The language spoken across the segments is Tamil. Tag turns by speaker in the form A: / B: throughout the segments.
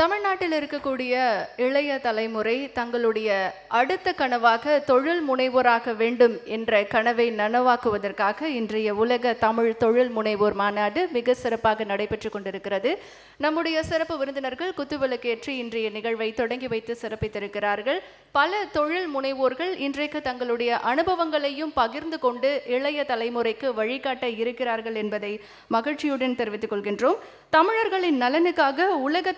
A: தமிழ்நாட்டில் இருக்கக்கூடிய இளைய தலைமுறை தங்களுடைய அடுத்த கனவாக தொழில் முனைவோராக வேண்டும் என்ற கனவை நனவாக்குவதற்காக இன்றைய உலக தமிழ் தொழில் முனைவோர் மாநாடு மிக சிறப்பாக நடைபெற்று கொண்டிருக்கிறது. நம்முடைய சிறப்பு விருந்தினர்கள் குத்துவிளக்கேற்றி இன்றைய நிகழ்வை தொடங்கி வைத்து சிறப்பித்திருக்கிறார்கள். பல தொழில் முனைவோர்கள் இன்றைக்கு தங்களுடைய அனுபவங்களையும் பகிர்ந்து கொண்டு இளைய தலைமுறைக்கு வழிகாட்ட இருக்கிறார்கள் என்பதை மகிழ்ச்சியுடன் தெரிவித்துக் கொள்கின்றோம். தமிழர்களின் நலனுக்காக உலக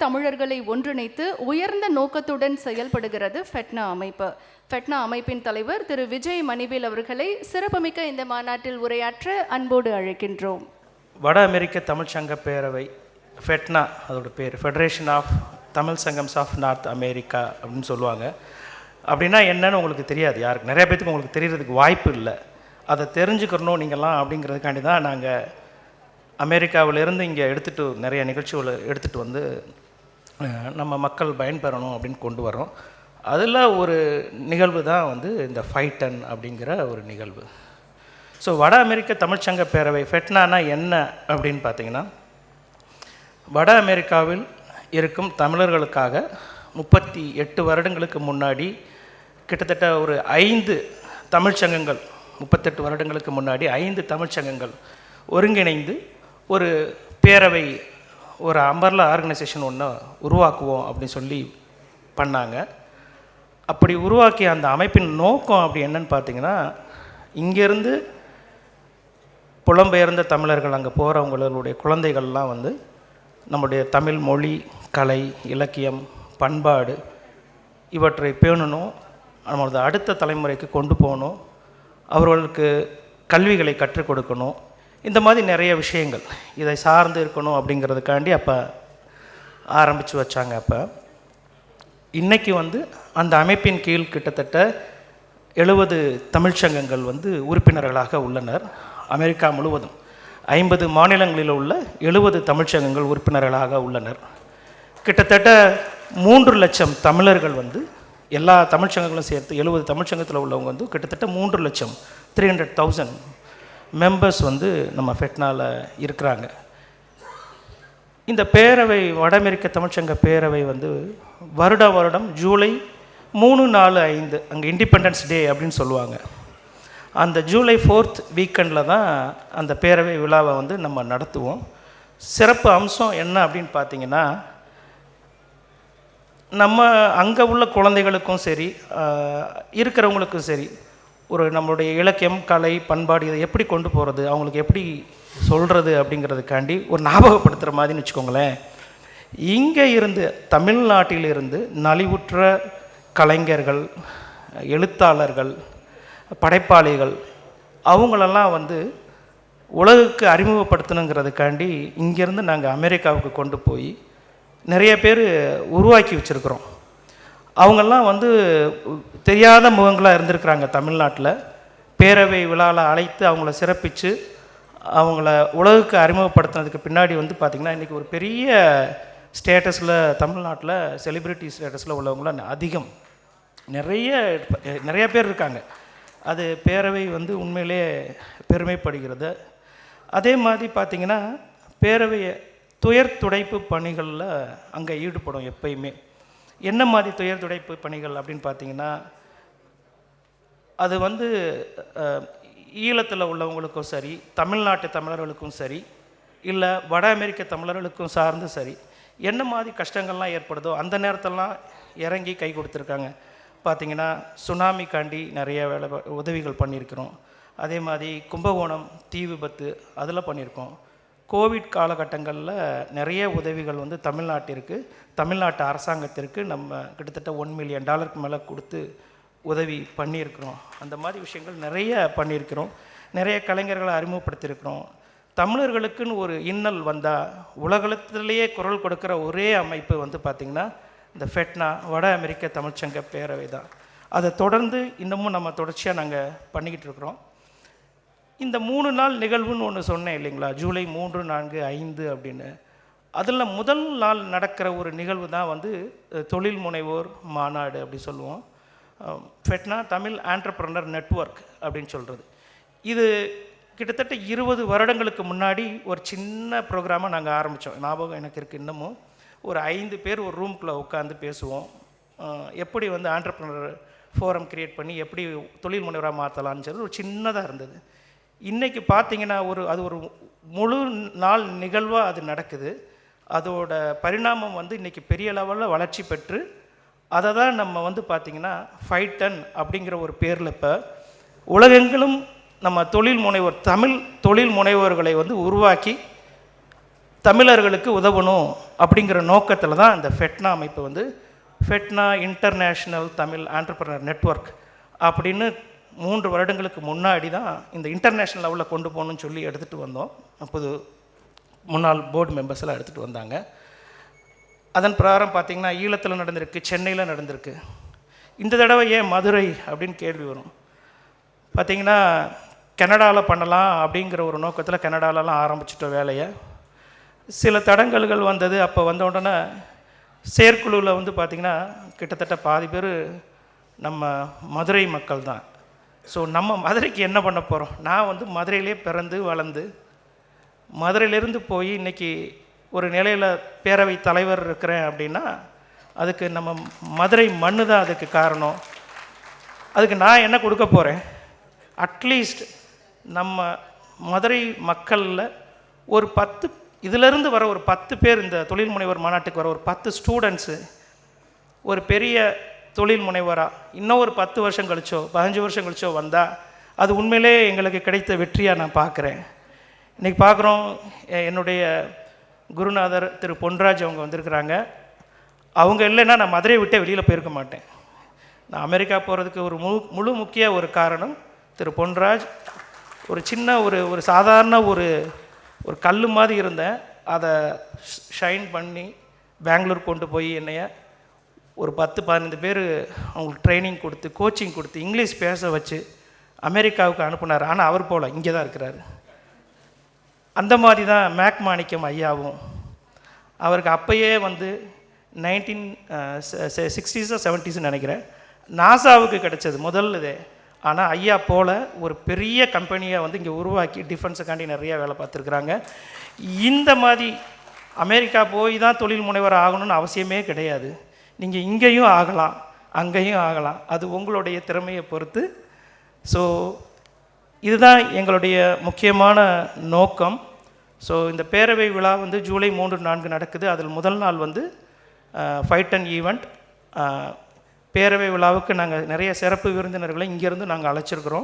A: தமிழர்களை ஒன்றிணைத்து உயர்ந்த நோக்கத்துடன் செயல்படுகிறது ஃபெட்னா அமைப்பு. ஃபெட்னா அமைப்பின் தலைவர் திரு விஜய் மணிவேல் அவர்களை சிறப்புமிக்க இந்த மாநாட்டில் உரையாற்ற அன்போடு அழைக்கின்றோம்.
B: வட அமெரிக்க தமிழ் சங்க பேரவை ஃபெட்னா அதோட பேர் Federation of Tamil Sangams of North America அப்படின்னு சொல்லுவாங்க. அப்படின்னா என்னன்னு உங்களுக்கு தெரியாது யாருக்கு நிறைய பேத்துக்கு உங்களுக்கு தெரியறதுக்கு வாய்ப்பு இல்லை. அதை தெரிஞ்சுக்கிறணும் நீங்கள்லாம் அப்படிங்கிறதுக்காண்டி தான் நாங்கள் அமெரிக்காவிலேருந்து இங்கே எடுத்துகிட்டு நிறைய நிகழ்ச்சிகளை எடுத்துகிட்டு வந்து நம்ம மக்கள் பயன்பெறணும் அப்படின்னு கொண்டு வரோம் அதில் ஒரு நிகழ்வு தான் வந்து இந்த ஃபைட்டன் அப்படிங்கிற ஒரு நிகழ்வு. ஸோ வட அமெரிக்க தமிழ்ச்சங்க பேரவை ஃபெட்னானா என்ன அப்படின்னு பார்த்தீங்கன்னா வட அமெரிக்காவில் இருக்கும் தமிழர்களுக்காக முப்பத்தி எட்டு வருடங்களுக்கு முன்னாடி கிட்டத்தட்ட ஒரு ஐந்து தமிழ்ச்சங்கங்கள் முப்பத்தெட்டு வருடங்களுக்கு முன்னாடி ஐந்து தமிழ்ச்சங்கங்கள் ஒருங்கிணைந்து ஒரு பேரவை ஒரு அம்பர்லா ஆர்கனைசேஷன் ஒன்று உருவாக்குவோம் அப்படின்னு சொல்லி பண்ணாங்க. அப்படி உருவாக்கிய அந்த அமைப்பின் நோக்கம் அப்படி என்னன்னு பார்த்தீங்கன்னா இங்கேருந்து புலம்பெயர்ந்த தமிழர்கள் அங்கே போகிறவங்களுடைய குழந்தைகள்லாம் வந்து நம்முடைய தமிழ் மொழி கலை இலக்கியம் பண்பாடு இவற்றை பேணணும் நம்மளது அடுத்த தலைமுறைக்கு கொண்டு போகணும் அவர்களுக்கு கல்விகளை கற்றுக் கொடுக்கணும் இந்த மாதிரி நிறைய விஷயங்கள். இதை சார்ந்து இருக்கணும் அப்படிங்கிறதுக்காண்டி அப்போ ஆரம்பித்து வச்சாங்க அப்போ. இன்னைக்கு வந்து அந்த அமைப்பின் கீழ் கிட்டத்தட்ட எழுபது தமிழ்ச்சங்கங்கள் வந்து உறுப்பினர்களாக உள்ளனர். அமெரிக்கா முழுவதும் ஐம்பது மாநிலங்களில் உள்ள எழுபது தமிழ்ச்சங்கங்கள் உறுப்பினர்களாக உள்ளனர். கிட்டத்தட்ட மூன்று லட்சம் தமிழர்கள் வந்து எல்லா தமிழ்ச்சங்கங்களும் சேர்த்து எழுபது தமிழ்ச்சங்கத்தில் உள்ளவங்க வந்து கிட்டத்தட்ட மூன்று லட்சம் த்ரீ ஹண்ட்ரட் தௌசண்ட் மெம்பர்ஸ் வந்து நம்ம ஃபெட்னாவில் இருக்கிறாங்க. இந்த பேரவை வட அமெரிக்க தமிழ்ச்சங்க பேரவை வந்து வருட வருடம் ஜூலை மூணு நாலு ஐந்து அங்கே இண்டிபெண்டன்ஸ் டே அப்படின்னு சொல்லுவாங்க. அந்த ஜூலை ஃபோர்த் வீக்கெண்டில் தான் அந்த பேரவை விழாவை வந்து நம்ம நடத்துவோம். சிறப்பு அம்சம் என்ன அப்படின்னு பார்த்தீங்கன்னா நம்ம அங்கே உள்ள குழந்தைகளுக்கும் சரி இருக்கிறவங்களுக்கும் சரி ஒரு நம்மளுடைய இலக்கியம் கலை பண்பாடு இதை எப்படி கொண்டு போகிறது அவங்களுக்கு எப்படி சொல்கிறது அப்படிங்கிறதுக்காண்டி ஒரு ஞாபகப்படுத்துகிற மாதிரின்னு வச்சுக்கோங்களேன். இங்கே இருந்து தமிழ்நாட்டிலிருந்து நலிவுற்ற கலைஞர்கள் எழுத்தாளர்கள் படைப்பாளிகள் அவங்களெல்லாம் வந்து உலகுக்கு அறிமுகப்படுத்தணுங்கிறதுக்காண்டி இங்கேருந்து நாங்கள் அமெரிக்காவுக்கு கொண்டு போய் நிறைய பேர் உருவாக்கி வச்சுருக்குறோம். அவங்கெல்லாம் வந்து தெரியாத முகங்களாக இருந்திருக்கிறாங்க தமிழ்நாட்டில். பேரவை விழாவில் அழைத்து அவங்கள சிறப்பித்து அவங்கள உலகுக்கு அறிமுகப்படுத்தினதுக்கு பின்னாடி வந்து பார்த்திங்கன்னா இன்றைக்கி ஒரு பெரிய ஸ்டேட்டஸில் தமிழ்நாட்டில் செலிப்ரிட்டி ஸ்டேட்டஸில் உள்ளவங்களாம் அதிகம். நிறைய நிறைய பேர் இருக்காங்க. அது பேரவை வந்து உண்மையிலே பெருமைப்படுகிறது. அதே மாதிரி பார்த்திங்கன்னா பேரவையை துயர் துடைப்பு பணிகளில் அங்கே ஈடுபடும் எப்பயுமே. என்ன மாதிரி துயர் துடைப்பு பணிகள் அப்படின்னு பார்த்தீங்கன்னா அது வந்து ஈழத்தில் உள்ளவங்களுக்கும் சரி தமிழ்நாட்டு தமிழர்களுக்கும் சரி இல்லை வட அமெரிக்க தமிழர்களுக்கும் சார்ந்து சரி என்ன மாதிரி கஷ்டங்கள்லாம் ஏற்படுதோ அந்த நேரத்தெல்லாம் இறங்கி கை கொடுத்துருக்காங்க. பார்த்திங்கன்னா சுனாமிக்காண்டி நிறைய வேலை உதவிகள் பண்ணியிருக்கிறோம். அதே மாதிரி கும்பகோணம் தீ விபத்து அதில் பண்ணியிருக்கோம். கோவிட் காலகட்டங்களில் நிறைய உதவிகள் வந்து தமிழ்நாட்டிற்கு தமிழ்நாட்டு அரசாங்கத்திற்கு நம்ம கிட்டத்தட்ட ஒன் மில்லியன் டாலருக்கு மேலே கொடுத்து உதவி பண்ணியிருக்கிறோம். அந்த மாதிரி விஷயங்கள் நிறைய பண்ணியிருக்கிறோம். நிறைய கலைஞர்களை அறிமுகப்படுத்தியிருக்கிறோம். தமிழர்களுக்குன்னு ஒரு இன்னல் வந்தால் உலகத்திலேயே குரல் கொடுக்குற ஒரே அமைப்பு வந்து பார்த்திங்கன்னா இந்த ஃபெட்னா வட அமெரிக்க தமிழ்ச்சங்க பேரவை தான் அதை தொடர்ந்து இன்னமும் நம்ம தொடர்ச்சியாக நாங்கள் பண்ணிக்கிட்டு இருக்கிறோம். இந்த மூணு நாள் நிகழ்வுன்னு ஒன்று சொன்னேன் இல்லைங்களா? ஜூலை மூன்று நான்கு ஐந்து அப்படின்னு. அதில் முதல் நாள் நடக்கிற ஒரு நிகழ்வு தான் வந்து தொழில் முனைவோர் மாநாடு அப்படி சொல்லுவோம். ஃபெட்னா தமிழ் ஆண்டர்பிரனர் நெட்வொர்க் அப்படின்னு சொல்கிறது இது கிட்டத்தட்ட இருபது வருடங்களுக்கு முன்னாடி ஒரு சின்ன ப்ரோக்ராமை நாங்கள் ஆரம்பித்தோம் ஞாபகம் எனக்கு இருக்குது இன்னமும். ஒரு ஐந்து பேர் ஒரு ரூம்குள்ளே உட்காந்து பேசுவோம். எப்படி வந்து ஆண்டர்பிரனர் ஃபோரம் க்ரியேட் பண்ணி எப்படி தொழில் முனைவராக மாற்றலான்னு சொல்லி ஒரு சின்னதாக இருந்தது. இன்றைக்கி பார்த்தீங்கன்னா ஒரு அது ஒரு முழு நாள் நிகழ்வாக அது நடக்குது. அதோட பரிணாமம் வந்து இன்றைக்கி பெரிய லெவலில் வளர்ச்சி பெற்று அதை தான் நம்ம வந்து பார்த்திங்கன்னா ஃபைவ் டன் அப்படிங்கிற ஒரு பேரில் இப்போ உலகெங்கிலும் நம்ம தொழில் முனைவோர் தமிழ் தொழில் முனைவோர்களை வந்து உருவாக்கி தமிழர்களுக்கு உதவணும் அப்படிங்கிற நோக்கத்தில் தான் இந்த ஃபெட்னா அமைப்பு வந்து FeTNA International Tamil Entrepreneur Network அப்படின்னு மூன்று வருடங்களுக்கு முன்னாடி தான் இந்த இன்டர்நேஷ்னல் லெவலில் கொண்டு போகணும்னு சொல்லி எடுத்துகிட்டு வந்தோம். அப்போது முன்னாள் போர்டு மெம்பர்ஸ் எல்லாம் எடுத்துகிட்டு வந்தாங்க. அதன் பிரகாரம் பார்த்திங்கன்னா ஈழத்தில் நடந்திருக்கு சென்னையில் நடந்திருக்கு. இந்த தடவை ஏன் மதுரை அப்படின்னு கேள்வி வரும். பார்த்தீங்கன்னா கனடாவில் பண்ணலாம் அப்படிங்கிற ஒரு நோக்கத்தில் கனடாலலாம் ஆரம்பிச்சிட்டோம் வேலையை. சில தடங்கல்கள் வந்தது. அப்போ வந்த உடனே செயற்குழுவில் வந்து பார்த்திங்கன்னா கிட்டத்தட்ட பாதி பேர் நம்ம மதுரை மக்கள் தான் ஸோ நம்ம மதுரைக்கு என்ன பண்ண போகிறோம் நான் வந்து மதுரையிலே பிறந்து வளர்ந்து மதுரையிலேருந்து போய் இன்றைக்கி ஒரு நிலையில் பேரவை தலைவர் இருக்கிறேன் அப்படின்னா அதுக்கு நம்ம மதுரை மண்ணு தான் அதுக்கு காரணம். அதுக்கு நான் என்ன கொடுக்க போகிறேன் அட்லீஸ்ட் நம்ம மதுரை மக்களில் ஒரு பத்து இதிலிருந்து வர ஒரு பத்து பேர் இந்த தொழில் முனைவர் மாநாட்டுக்கு வர ஒரு பத்து ஸ்டூடெண்ட்ஸு ஒரு பெரிய தொழில் முனைவராக இன்னும் ஒரு பத்து வருஷம் கழிச்சோ பதினஞ்சு வருஷம் கழிச்சோ வந்தால் அது உண்மையிலே எங்களுக்கு கிடைத்த வெற்றியாக நான் பார்க்குறேன். இன்றைக்கி பார்க்குறோம் எ- என்னுடைய குருநாதர் திரு பொன்ராஜ் அவங்க வந்திருக்கிறாங்க. அவங்க இல்லைன்னா நான் மதுரையை விட்டே வெளியில் போயிருக்க மாட்டேன். நான் அமெரிக்கா போகிறதுக்கு ஒரு முழு முழு முக்கிய ஒரு காரணம் திரு பொன்ராஜ். ஒரு சின்ன ஒரு ஒரு சாதாரண ஒரு ஒரு கல் மாதிரி இருந்தேன். அதை ஷைன் பண்ணி பெங்களூர் கொண்டு போய் என்னைய ஒரு பத்து பதினஞ்சு பேர் அவங்களுக்கு ட்ரைனிங் கொடுத்து கோச்சிங் கொடுத்து இங்கிலீஷ் பேச வச்சு அமெரிக்காவுக்கு அனுப்புனார். ஆனால் அவர் போல் இங்கே தான் இருக்கிறார். அந்த மாதிரி தான் மேக் மாணிக்கம் ஐயாவும். அவருக்கு அப்போயே வந்து நைன்டீன் சிக்ஸ்டீஸோ செவன்ட்டீஸ்னு நினைக்கிறேன். நாசாவுக்கு கிடைச்சது முதல் இதே. ஆனால் ஐயா போல ஒரு பெரிய கம்பெனியை வந்து இங்கே உருவாக்கி டிஃபென்ஸுக்காண்டி நிறைய வேலை பார்த்துருக்குறாங்க. இந்த மாதிரி அமெரிக்கா போய் தான் தொழில் முனைவர் ஆகணும்னு அவசியமே கிடையாது. நீங்கள் இங்கேயும் ஆகலாம் அங்கேயும் ஆகலாம். அது உங்களுடைய திறமையை பொறுத்து. ஸோ இதுதான் எங்களுடைய முக்கியமான நோக்கம். ஸோ இந்த பேரவை விழா வந்து ஜூலை மூன்று நான்கு நடக்குது. அதில் முதல் நாள் வந்து ஃபைட் அண்ட் ஈவெண்ட் பேரவை விழாவுக்கு நாங்கள் நிறைய சிறப்பு விருந்தினர்களை இங்கேருந்து நாங்கள் அழைச்சிருக்கிறோம்.